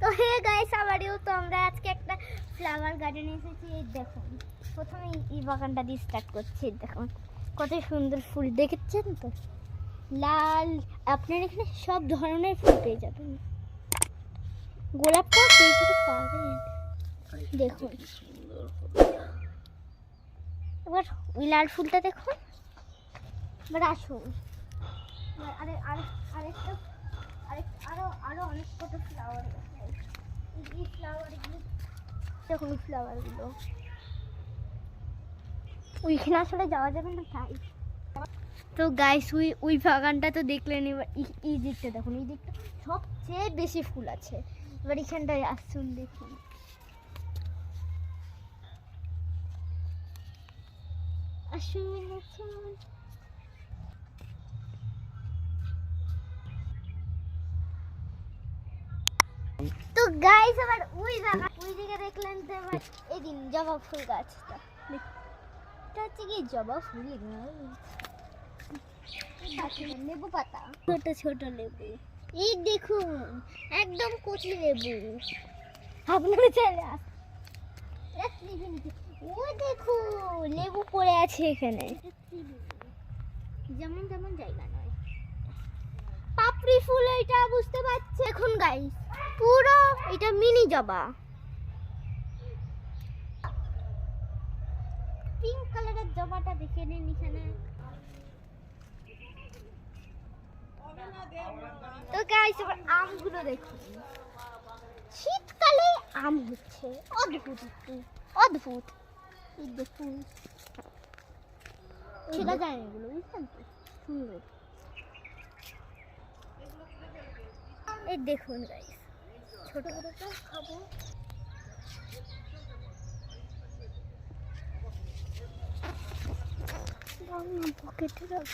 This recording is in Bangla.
তো হে গাইস আমারও তো আমরা আজকে একটা ফ্লাওয়ার গার্ডেনে এসেছি। এই দেখুন প্রথমে এই- বাগানটা দিয়ে স্টার্ট করছি দেখুন, কত সুন্দর ফুল। দেখেছেন তো? লাল, আপনার এখানে সব ধরনের ফুল পেয়ে যাবেন। গোলাপটাও পেয়ে যেতে পারেন। দেখুন। এবার ওই লাল ফুলটা দেখুন। এবার আসুন। আরে আরে, আরেকটা, আরেক, আরও আরও অনেক কত ফ্লাওয়ার দেখুন ফ্লাওয়ারগুলো ওইখানে আসলে যাওয়া যাবে না তাই। তো গাইস ওই ওই বাগানটা তো দেখলেন এবার এই- দিকটা দেখুন, এই দিকটা সবচেয়ে বেশি ফুল আছে। এবার এখানটায় আসুন দেখুন। আসুন। গাইস আবার ওই জায়গা ওই দিকে দেখলেন তো এবার এই দিন জবা ফুল গাছটা এটা হচ্ছে কি জবা ফুল লেবু পাতা। ছোট ছোট লেবু। এই দেখুন একদম কচি লেবু। আপনারা মিনিট, ওই দেখুন লেবু পড়ে আছে এখানে। যেমন তেমন জায়গা নয়। পাপড়ি ফুল এটা বুঝতে পারছি এখন গাইস এটা মিনি জবা। পিঙ্ক কালারের জবাটা দেখে নিন এখানে। তো গাইস এবার আমগুলো দেখুন শীতকালে আম হচ্ছে। অদ্ভুত একটু। অদ্ভুত। দেখুন। ছেলা যায় না এগুলো বুঝছেন তো? সুন্দর। এই দেখুন guys Kırdıktan kabuğu. Allah'ım paketi de.